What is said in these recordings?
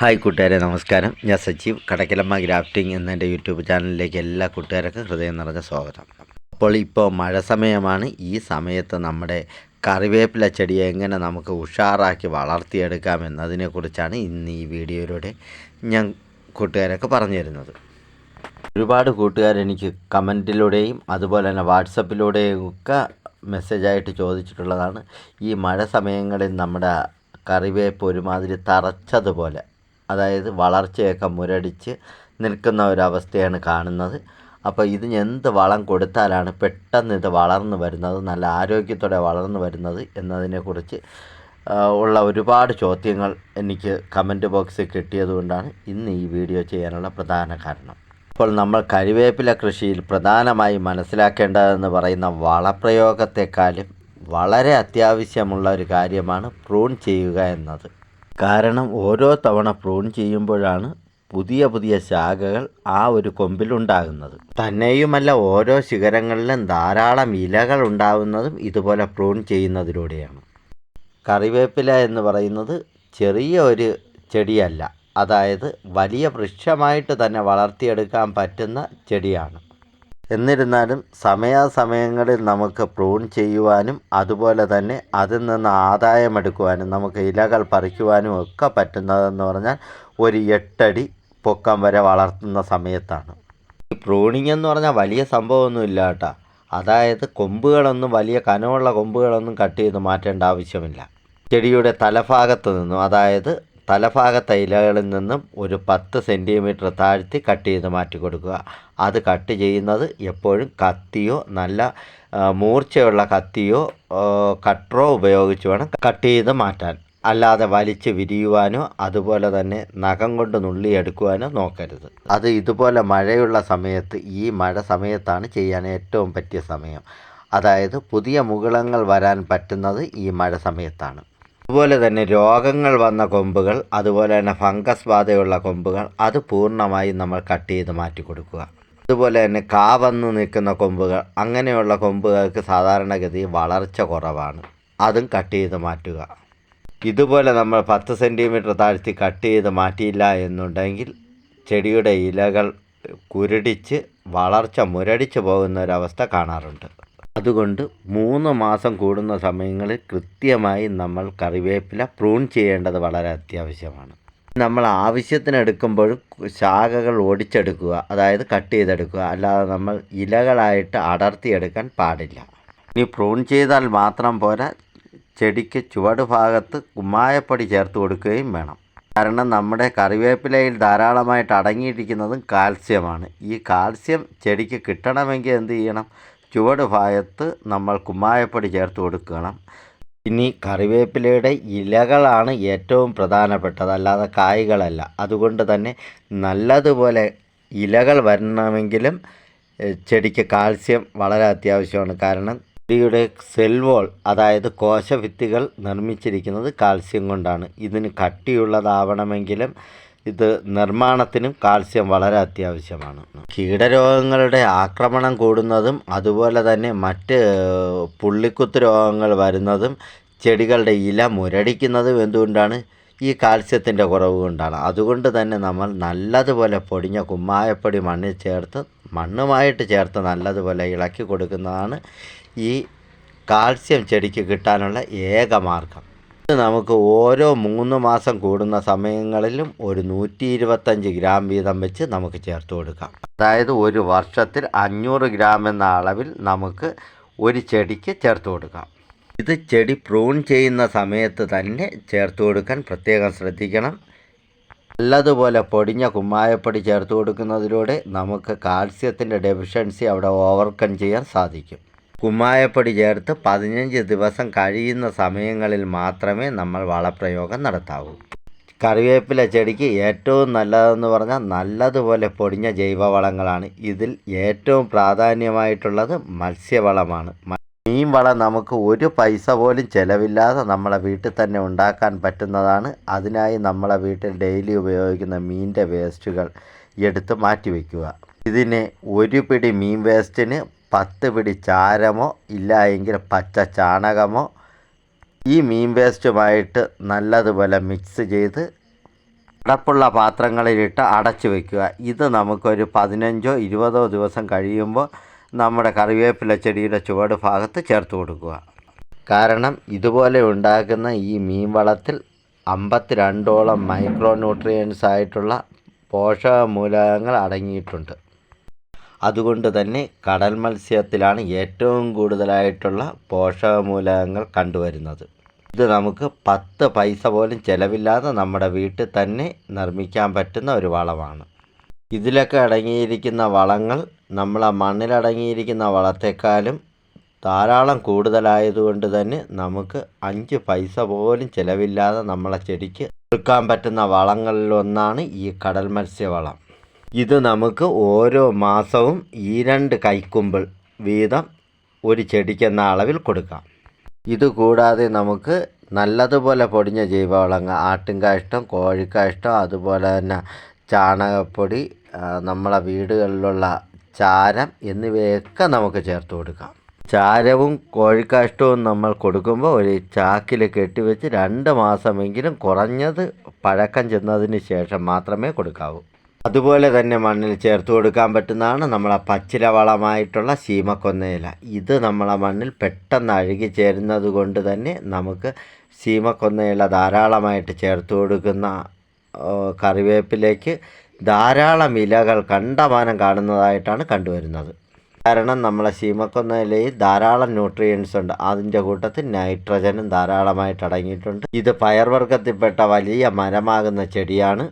Hi കൂട്ടുകാരെ നമസ്കാരം. ഞാൻ സജീവ്. കടക്കലമ്മ ഗ്രാഫ്റ്റിംഗ് എന്ന എന്റെ യൂട്യൂബ് ചാനലിലേക്ക് എല്ലാ കൂട്ടുകാർക്കും ഹൃദയം നിറഞ്ഞ സ്വാഗതം. അപ്പോൾ ഇപ്പോൾ മഴ സമയമാണ്. ഈ സമയത്ത് നമ്മുടെ കറിവേപ്പില ചെടിയെ എങ്ങനെ നമുക്ക് ഉഷാറാക്കി വളർത്തിയെടുക്കാം എന്നതിനെക്കുറിച്ചാണ് ഇന്ന് ഈ വീഡിയോയിലൂടെ ഞാൻ കൂട്ടുകാരൊക്കെ പറഞ്ഞു തരുന്നത് ഒരുപാട് കൂട്ടുകാരെനിക്ക് കമന്റിലൂടെയും അതുപോലെ തന്നെ വാട്സപ്പിലൂടെയും ഒക്കെ മെസ്സേജായിട്ട് ചോദിച്ചിട്ടുള്ളതാണ്. ഈ മഴ സമയങ്ങളിൽ നമ്മുടെ കറിവേപ്പ് ഒരുമാതിരി തറച്ചതുപോലെ അതായത് വളർച്ചയൊക്കെ മുരടിച്ച് നിൽക്കുന്ന ഒരവസ്ഥയാണ് കാണുന്നത്. അപ്പോൾ ഇതിന് എന്ത് വളം കൊടുത്താലാണ് പെട്ടെന്ന് ഇത് വളർന്നു വരുന്നത് നല്ല ആരോഗ്യത്തോടെ വളർന്നു വരുന്നത് എന്നതിനെക്കുറിച്ച് ഉള്ള ഒരുപാട് ചോദ്യങ്ങൾ എനിക്ക് കമന്റ് ബോക്സിൽ കിട്ടിയതുകൊണ്ടാണ് ഇന്ന് ഈ വീഡിയോ ചെയ്യാനുള്ള പ്രധാന കാരണം. അപ്പോൾ നമ്മൾ കരിവേപ്പില കൃഷിയിൽ പ്രധാനമായി മനസ്സിലാക്കേണ്ടതെന്ന് പറയുന്ന വളപ്രയോഗത്തെക്കാളും വളരെ അത്യാവശ്യമുള്ള ഒരു കാര്യമാണ് പ്രൂൺ ചെയ്യുക എന്നത്. കാരണം ഓരോ തവണ പ്രൂൺ ചെയ്യുമ്പോഴാണ് പുതിയ പുതിയ ശാഖകൾ ആ ഒരു കൊമ്പിലുണ്ടാകുന്നത് തന്നെയുമല്ല ഓരോ ശിഖരങ്ങളിലും ധാരാളം ഇലകൾ ഉണ്ടാകുന്നതും ഇതുപോലെ പ്രൂൺ ചെയ്യുന്നതിലൂടെയാണ്. കറിവേപ്പില എന്ന് പറയുന്നത് ചെറിയ ഒരു ചെടിയല്ല. അതായത് വലിയ വൃക്ഷമായിട്ട് തന്നെ വളർത്തിയെടുക്കാൻ പറ്റുന്ന ചെടിയാണ്. എന്നിരുന്നാലും സമയാസമയങ്ങളിൽ നമുക്ക് പ്രൂൺ ചെയ്യുവാനും അതുപോലെ തന്നെ അതിൽ നിന്ന് ആദായമെടുക്കുവാനും നമുക്ക് ഇലകൾ പറിക്കുവാനും ഒക്കെ പറ്റുന്നതെന്ന് പറഞ്ഞാൽ ഒരു എട്ടടി പൊക്കം വരെ വളർത്തുന്ന സമയത്താണ്. ഈ പ്രൂണിങ് എന്ന് പറഞ്ഞാൽ വലിയ സംഭവമൊന്നും ഇല്ല കേട്ടോ. അതായത് കൊമ്പുകളൊന്നും വലിയ കനമുള്ള കൊമ്പുകളൊന്നും കട്ട് ചെയ്ത് മാറ്റേണ്ട ആവശ്യമില്ല. ചെടിയുടെ തലഭാഗത്ത് നിന്നും അതായത് തലഭാഗത്തെ ഇലകളിൽ നിന്നും ഒരു പത്ത് സെന്റിമീറ്റർ താഴ്ത്തി കട്ട് ചെയ്ത് മാറ്റി കൊടുക്കുക. അത് കട്ട് ചെയ്യുന്നത് എപ്പോഴും കത്തിയോ നല്ല മൂർച്ചയുള്ള കത്തിയോ കട്ടറോ ഉപയോഗിച്ച് വേണം കട്ട് ചെയ്ത് മാറ്റാൻ. അല്ലാതെ വലിച്ച് വിരിയുവാനോ അതുപോലെ തന്നെ നഖം കൊണ്ട് നുള്ളിയെടുക്കുവാനോ നോക്കരുത്. അത് ഇതുപോലെ മഴയുള്ള സമയത്ത് ഈ മഴ സമയത്താണ് ചെയ്യാൻ ഏറ്റവും പറ്റിയ സമയം. അതായത് പുതിയ മുകുളങ്ങൾ വരാൻ പറ്റുന്നത് ഈ മഴ സമയത്താണ്. അതുപോലെ തന്നെ രോഗങ്ങൾ വന്ന കൊമ്പുകൾ അതുപോലെ തന്നെ ഫംഗസ് ബാധയുള്ള കൊമ്പുകൾ അത് പൂർണമായും നമ്മൾ കട്ട് ചെയ്ത് മാറ്റി കൊടുക്കുക. അതുപോലെ തന്നെ കാ വന്ന് നിൽക്കുന്ന കൊമ്പുകൾ അങ്ങനെയുള്ള കൊമ്പുകൾക്ക് സാധാരണഗതി വളർച്ച കുറവാണ്. അതും കട്ട് ചെയ്ത് മാറ്റുക. ഇതുപോലെ നമ്മൾ പത്ത് സെന്റിമീറ്റർ താഴ്ത്തി കട്ട് ചെയ്ത് മാറ്റിയില്ല എന്നുണ്ടെങ്കിൽ ചെടിയുടെ ഇലകൾ കുരുടിച്ച് വളർച്ച മുരടിച്ച് പോകുന്ന ഒരവസ്ഥ കാണാറുണ്ട്. അതുകൊണ്ട് മൂന്ന് മാസം കൂടുന്ന സമയങ്ങളിൽ കൃത്യമായി നമ്മൾ കറിവേപ്പില പ്രൂൺ ചെയ്യേണ്ടത് വളരെ അത്യാവശ്യമാണ്. നമ്മൾ ആവശ്യത്തിന് എടുക്കുമ്പോഴും ശാഖകൾ ഓടിച്ചെടുക്കുക അതായത് കട്ട് ചെയ്തെടുക്കുക. അല്ലാതെ നമ്മൾ ഇലകളായിട്ട് അടർത്തിയെടുക്കാൻ പാടില്ല. ഇനി പ്രൂൺ ചെയ്താൽ മാത്രം പോരാ ചെടിക്ക് ചുവട് ഭാഗത്ത് കുമ്മായപ്പൊടി ചേർത്ത് കൊടുക്കുകയും വേണം. കാരണം നമ്മുടെ കറിവേപ്പിലയിൽ ധാരാളമായിട്ട് അടങ്ങിയിരിക്കുന്നതും കാൽസ്യമാണ്. ഈ കാൽസ്യം ചെടിക്ക് കിട്ടണമെങ്കിൽ എന്ത് ചെയ്യണം? ചുവട് ഭാഗത്ത് നമ്മൾ കുമ്മായപ്പൊടി ചേർത്ത് കൊടുക്കണം. ഇനി കറിവേപ്പിലയുടെ ഇലകളാണ് ഏറ്റവും പ്രധാനപ്പെട്ടത്. അല്ലാതെ കായ്കളല്ല. അതുകൊണ്ട് തന്നെ നല്ലതുപോലെ ഇലകൾ വരണമെങ്കിലും ചെടിക്ക് കാൽസ്യം വളരെ അത്യാവശ്യമാണ്. കാരണം ചെടിയുടെ സെൽവോൾ അതായത് കോശഭിത്തികൾ നിർമ്മിച്ചിരിക്കുന്നത് കാൽസ്യം കൊണ്ടാണ്. ഇതിന് കട്ടിയുള്ളതാവണമെങ്കിലും ഇത് നിർമ്മാണത്തിനും കാൽസ്യം വളരെ അത്യാവശ്യമാണ്. കീടരോഗങ്ങളുടെ ആക്രമണം കൂടുന്നതും അതുപോലെ തന്നെ മറ്റ് പുള്ളിക്കുത്ത് രോഗങ്ങൾ വരുന്നതും ചെടികളുടെ ഇല മുരടിക്കുന്നതും എന്തുകൊണ്ടാണ്? ഈ കാൽസ്യത്തിന്റെ കുറവ് കൊണ്ടാണ്. അതുകൊണ്ട് തന്നെ നമ്മൾ നല്ലതുപോലെ പൊടിഞ്ഞ കുമ്മായപ്പൊടി മണ്ണിൽ ചേർത്ത് മണ്ണുമായിട്ട് ചേർത്ത് നല്ലതുപോലെ ഇളക്കി കൊടുക്കുന്നതാണ് ഈ കാൽസ്യം ചെടിക്ക് കിട്ടാനുള്ള ഏക മാർഗം. നമുക്ക് ഓരോ മൂന്ന് മാസം കൂടുന്ന സമയങ്ങളിലും ഒരു നൂറ്റി ഇരുപത്തഞ്ച് ഗ്രാം വീതം വെച്ച് നമുക്ക് ചേർത്ത് കൊടുക്കാം. അതായത് ഒരു വർഷത്തിൽ അഞ്ഞൂറ് ഗ്രാം എന്ന അളവിൽ നമുക്ക് ഒരു ചെടിക്ക് ചേർത്ത് കൊടുക്കാം. ഇത് ചെടി പ്രൂൺ ചെയ്യുന്ന സമയത്ത് തന്നെ ചേർത്ത് കൊടുക്കാൻ പ്രത്യേകം ശ്രദ്ധിക്കണം. നല്ലതുപോലെ പൊടിഞ്ഞ കുമ്മായപ്പൊടി ചേർത്ത് കൊടുക്കുന്നതിലൂടെ നമുക്ക് കാൽസ്യത്തിന്റെ ഡെഫിഷ്യൻസി അവിടെ ഓവർകം ചെയ്യാൻ സാധിക്കും. കുമ്മായപ്പൊടി ചേർത്ത് പതിനഞ്ച് ദിവസം കഴിയുന്ന സമയങ്ങളിൽ മാത്രമേ നമ്മൾ വളപ്രയോഗം നടത്താവൂ. കറിവേപ്പില ചെടിക്ക് ഏറ്റവും നല്ലതെന്ന് പറഞ്ഞാൽ നല്ലതുപോലെ പൊടിഞ്ഞ ജൈവവളങ്ങളാണ്. ഇതിൽ ഏറ്റവും പ്രാധാന്യമായിട്ടുള്ളത് മത്സ്യവളമാണ്. മീൻ വളം നമുക്ക് ഒരു പൈസ പോലും ചിലവില്ലാതെ നമ്മളെ വീട്ടിൽ തന്നെ ഉണ്ടാക്കാൻ പറ്റുന്നതാണ്. അതിനായി നമ്മളെ വീട്ടിൽ ഡെയിലി ഉപയോഗിക്കുന്ന മീനിന്റെ വേസ്റ്റുകൾ എടുത്ത് മാറ്റി വയ്ക്കുക. ഇതിന് ഒരു പിടി മീൻ വേസ്റ്റിന് പത്ത് പിടി ചാരമോ ഇല്ല എങ്കിൽ പച്ച ചാണകമോ ഈ മീൻ വേസ്റ്റുമായിട്ട് നല്ലതുപോലെ മിക്സ് ചെയ്ത് അടപ്പുള്ള പാത്രങ്ങളിലിട്ട് അടച്ചു വയ്ക്കുക ഇത് നമുക്കൊരു പതിനഞ്ചോ ഇരുപതോ ദിവസം കഴിയുമ്പോൾ നമ്മുടെ കറിവേപ്പില ചെടിയുടെ ചുവട് ഭാഗത്ത് ചേർത്ത് കൊടുക്കുക. കാരണം ഇതുപോലെ ഉണ്ടാക്കുന്ന ഈ മീൻ വളത്തിൽ അമ്പത്തിരണ്ടോളം മൈക്രോ ന്യൂട്രിയൻസ് ആയിട്ടുള്ള പോഷക മൂലകങ്ങൾ അടങ്ങിയിട്ടുണ്ട്. അതുകൊണ്ട് തന്നെ കടൽ മത്സ്യത്തിലാണ് ഏറ്റവും കൂടുതലായിട്ടുള്ള പോഷകമൂലകങ്ങൾ കണ്ടുവരുന്നത്. ഇത് നമുക്ക് പത്ത് പൈസ പോലും ചിലവില്ലാതെ നമ്മുടെ വീട്ടിൽ തന്നെ നിർമ്മിക്കാൻ പറ്റുന്ന ഒരു വളമാണ്. ഇതിലൊക്കെ അടങ്ങിയിരിക്കുന്ന വളങ്ങൾ നമ്മളെ മണ്ണിലടങ്ങിയിരിക്കുന്ന വളത്തെക്കാളും ധാരാളം കൂടുതലായതുകൊണ്ട് തന്നെ നമുക്ക് അഞ്ച് പൈസ പോലും ചിലവില്ലാതെ നമ്മളെ ചെടിക്ക് കൊടുക്കാൻ പറ്റുന്ന വളങ്ങളിലൊന്നാണ് ഈ കടൽ മത്സ്യവളം. ഇത് നമുക്ക് ഓരോ മാസവും ഈ രണ്ട് കൈക്കുമ്പിൾ വീതം ഒരു ചെടിക്കെന്ന അളവിൽ കൊടുക്കാം. ഇതുകൂടാതെ നമുക്ക് നല്ലതുപോലെ പൊടിഞ്ഞ ജൈവവളങ്ങൾ ആട്ടിൻകാഷ്ടം കോഴിക്കാഷ്ടം അതുപോലെ തന്നെ ചാണകപ്പൊടി നമ്മളെ വീടുകളിലുള്ള ചാരം എന്നിവയൊക്കെ നമുക്ക് ചേർത്ത് കൊടുക്കാം. ചാരവും കോഴിക്കാഷ്ടവും നമ്മൾ കൊടുക്കുമ്പോൾ ഒരു ചാക്കിൽ കെട്ടിവെച്ച് രണ്ട് മാസമെങ്കിലും കുറഞ്ഞത് പഴക്കം ചെന്നതിന് ശേഷം മാത്രമേ കൊടുക്കാവൂ. അതുപോലെ തന്നെ മണ്ണിൽ ചേർത്ത് കൊടുക്കാൻ പറ്റുന്നതാണ് നമ്മളെ പച്ചില വളമായിട്ടുള്ള സീമക്കൊന്നയില ഇത് നമ്മളെ മണ്ണിൽ പെട്ടെന്ന് അഴുകി ചേരുന്നത് കൊണ്ട് തന്നെ നമുക്ക് സീമക്കൊന്നയില ധാരാളമായിട്ട് ചേർത്ത് കൊടുക്കുന്ന കറിവേപ്പിലേക്ക് ധാരാളം ഇലകൾ കണ്ടമാനം കാണുന്നതായിട്ടാണ് കണ്ടുവരുന്നത്. കാരണം നമ്മളെ സീമക്കൊന്നയിലയിൽ ധാരാളം ന്യൂട്രിയൻസ് ഉണ്ട്. അതിന്റെ കൂട്ടത്തിൽ നൈട്രജനും ധാരാളമായിട്ട് അടങ്ങിയിട്ടുണ്ട്. ഇത് പയർവർഗത്തിൽപ്പെട്ട വലിയ മരമാകുന്ന ചെടിയാണ്.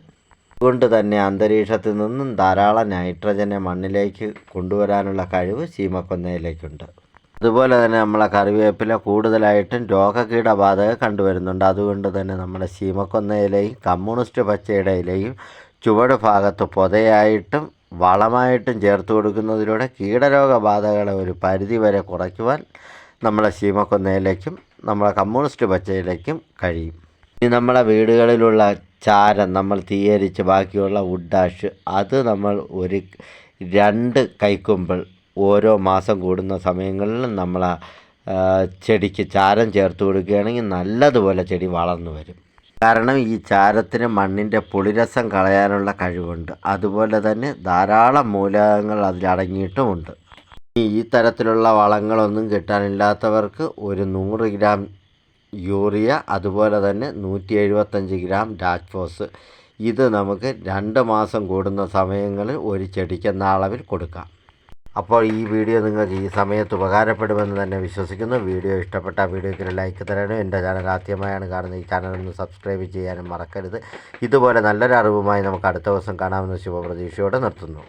അതുകൊണ്ട് തന്നെ അന്തരീക്ഷത്തിൽ നിന്നും ധാരാളം നൈട്രജനെ മണ്ണിലേക്ക് കൊണ്ടുവരാനുള്ള കഴിവ് ചീമക്കൊന്നയിലേക്കുണ്ട്. അതുപോലെ തന്നെ നമ്മളെ കറിവേപ്പില കൂടുതലായിട്ടും രോഗകീടബാധകൾ കണ്ടുവരുന്നുണ്ട്. അതുകൊണ്ട് തന്നെ നമ്മുടെ ചീമക്കൊന്നയിലെയും കമ്മ്യൂണിസ്റ്റ് പച്ചയുടെ ഇലയും ചുവട് ഭാഗത്ത് പൊതയായിട്ടും വളമായിട്ടും ചേർത്ത് കൊടുക്കുന്നതിലൂടെ കീടരോഗബാധകളെ ഒരു പരിധി വരെ കുറയ്ക്കുവാൻ നമ്മളെ ശീമക്കൊന്നയിലേക്കും നമ്മളെ കമ്മ്യൂണിസ്റ്റ് പച്ചയിലേക്കും കഴിയും. ഇനി നമ്മളെ വീടുകളിലുള്ള ചാരം നമ്മൾ തീയരിച്ച് ബാക്കിയുള്ള വുഡാഷ് അത് നമ്മൾ ഒരു രണ്ട് കൈക്കുമ്പിൾ ഓരോ മാസം കൂടുന്ന സമയങ്ങളിൽ നമ്മൾ ആ, ചെടിക്ക് ചാരം ചേർത്ത് കൊടുക്കുകയാണെങ്കിൽ നല്ലതുപോലെ ചെടി വളർന്നു വരും. കാരണം ഈ ചാരത്തിന് മണ്ണിന്റെ പുളിരസം കളയാനുള്ള കഴിവുണ്ട്. അതുപോലെ തന്നെ ധാരാളം മൂലകങ്ങൾ അതിലടങ്ങിയിട്ടുമുണ്ട് ഈ തരത്തിലുള്ള വളങ്ങളൊന്നും കിട്ടാനില്ലാത്തവർക്ക് ഒരു നൂറ് ഗ്രാം യൂറിയ അതുപോലെ തന്നെ നൂറ്റി എഴുപത്തഞ്ച് ഗ്രാം ഡാക്ഫോസ് ഇത് നമുക്ക് രണ്ട് മാസം കൂടുന്ന സമയങ്ങളിൽ ഒരു ചെടിക്കെന്ന അളവിൽ കൊടുക്കാം. അപ്പോൾ ഈ വീഡിയോ നിങ്ങൾക്ക് ഈ സമയത്ത് ഉപകാരപ്പെടുമെന്ന് തന്നെ വിശ്വസിക്കുന്നു. വീഡിയോ ഇഷ്ടപ്പെട്ട വീഡിയോയ്ക്ക് ലൈക്ക് തരാനും എന്റെ ചാനൽ ആദ്യമായാണ് കാണുന്നത് ഈ ചാനൽ ഒന്ന് സബ്സ്ക്രൈബ് ചെയ്യാനും മറക്കരുത്. ഇതുപോലെ നല്ലൊരു അറിവുമായി നമുക്ക് അടുത്ത ദിവസം കാണാമെന്ന് ശുഭപ്രതീക്ഷയോടെ നിർത്തുന്നു.